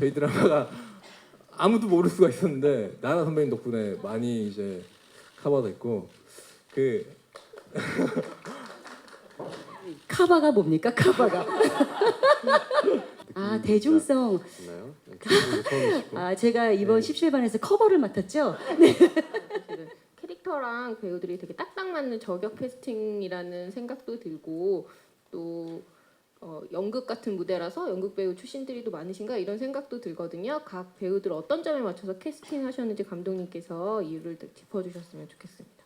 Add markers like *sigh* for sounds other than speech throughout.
저희 드라마가 아무도 모를 수가 있었는데 나나 선배님 덕분에 많이 이제 커버됐고 그 *laughs* 카바가 뭡니까 카바가? 아 대중성. 있나요? 기분 처음이시고 아 제가 이번 네. 17반에서 커버를 맡았죠. 지금 캐릭터랑 배우들이 되게 딱딱 맞는 저격 캐스팅이라는 생각도 들고 또 어, 연극 같은 무대라서 연극 배우 출신들이 또 많으신가 이런 생각도 들거든요. 각 배우들 어떤 점에 맞춰서 캐스팅 하셨는지 감독님께서 이유를 또 짚어주셨으면 좋겠습니다.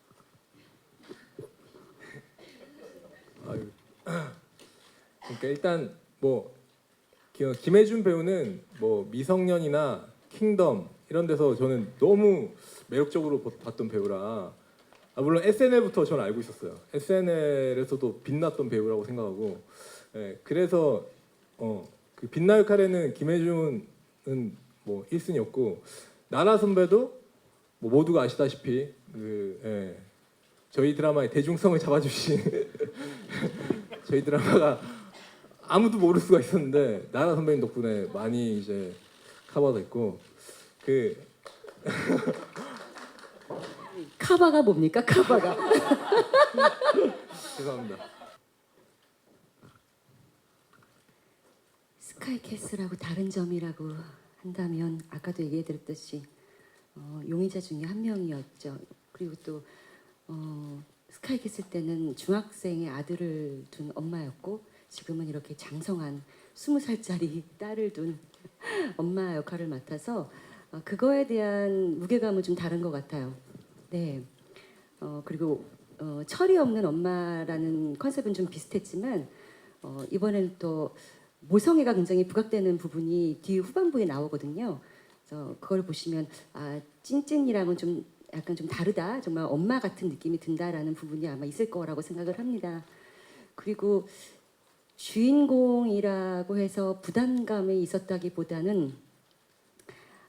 *laughs* 아유. *clears throat* 그러니까 일단 뭐 기- 김혜준 배우는 뭐 미성년이나 킹덤 이런 데서 저는 너무 매력적으로 보- 봤던 배우라 아, 물론 SNL부터 저는 알고 있었어요. SNL에서도 빛났던 배우라고 생각하고 예, 그래서 어, 그 빛나 역할에는 김혜준은 뭐 1순위였고 나나 선배도 뭐 모두가 아시다시피 그 예, 저희 드라마의 대중성을 잡아주신 *laughs* 저희 드라마가 아무도 모를 수가 있었는데 나나 선배님 덕분에 많이 이제 커버됐고 그 *laughs* 카바가 뭡니까 카바가? *laughs* 죄송합니다. 스카이 캐슬하고 다른 점이라고 한다면 아까도 얘기해드렸듯이 어, 용의자 중에 한 명이었죠. 그리고 또 어, 스카이 캐슬 때는 중학생의 아들을 둔 엄마였고 지금은 이렇게 장성한 스무 살짜리 *laughs* 딸을 둔 *laughs* 엄마 역할을 맡아서 어, 그거에 대한 무게감은 좀 다른 것 같아요. 네. 어, 그리고 어, 철이 없는 엄마라는 컨셉은 좀 비슷했지만 어, 이번에는 또 모성애가 굉장히 부각되는 부분이 뒤 후반부에 나오거든요. 그래서 그걸 보시면 아 찐찐이랑은 좀 약간 좀 다르다. 정말 엄마 같은 느낌이 든다라는 부분이 아마 있을 거라고 생각을 합니다. 그리고 주인공이라고 해서 부담감이 있었다기보다는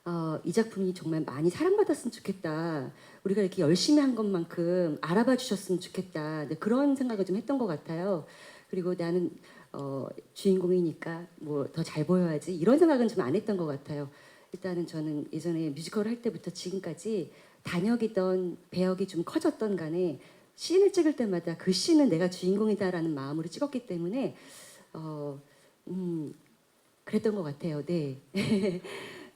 어, 이 작품이 정말 많이 사랑받았으면 좋겠다. 우리가 이렇게 열심히 한 것만큼 알아봐 주셨으면 좋겠다. 네, 그런 생각을 좀 했던 것 같아요. 그리고 나는 어, 주인공이니까 뭐 더 잘 보여야지 이런 생각은 좀 안 했던 것 같아요. 일단은 저는 예전에 뮤지컬을 할 때부터 지금까지 단역이던 배역이 좀 커졌던 간에 씬을 찍을 때마다 그 씬은 내가 주인공이다라는 마음으로 찍었기 때문에 어, 음, 그랬던 것 같아요. 네. *laughs*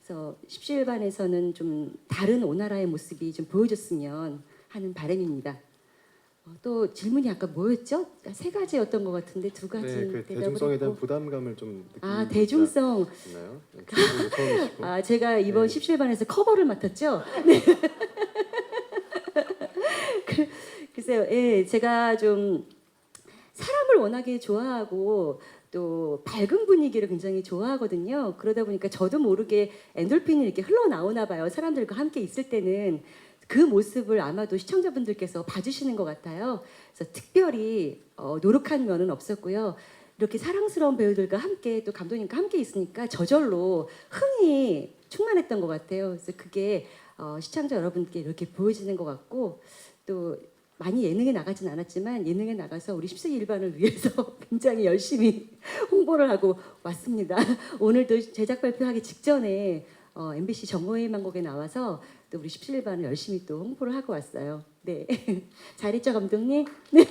그래서 17반에서는 좀 다른 오나라의 모습이 좀 보여줬으면 하는 바람입니다. 어, 또 질문이 아까 뭐였죠? 세 가지였던 것 같은데 두 가지 네, 그 대답을 대중성에 대한 했고. 부담감을 좀 느끼는 아 대중성 있나요? 네, 기분 처음이시고 *laughs* 아 제가 이번 네. 17반에서 커버를 맡았죠. *laughs* 네. *laughs* 그, 글쎄요, 예, 제가 좀 사람을 워낙에 좋아하고 또 밝은 분위기를 굉장히 좋아하거든요. 그러다 보니까 저도 모르게 엔돌핀이 이렇게 흘러나오나 봐요. 사람들과 함께 있을 때는 그 모습을 아마도 시청자분들께서 봐주시는 것 같아요. 그래서 특별히 어, 노력한 면은 없었고요. 이렇게 사랑스러운 배우들과 함께 또 감독님과 함께 있으니까 저절로 흥이 충만했던 것 같아요. 그래서 그게 어, 시청자 여러분께 이렇게 보여지는 것 같고 또 많이 예능에 나가진 않았지만 예능에 나가서 우리 14기 일반을 위해서 *laughs* 굉장히 열심히 홍보를 하고 왔습니다. 오늘도 제작 발표하기 직전에 어, MBC 정모회의만곡에 나와서 또 우리 17반을 열심히 또 홍보를 하고 왔어요. 네, *laughs* 잘했죠 감독님? 네.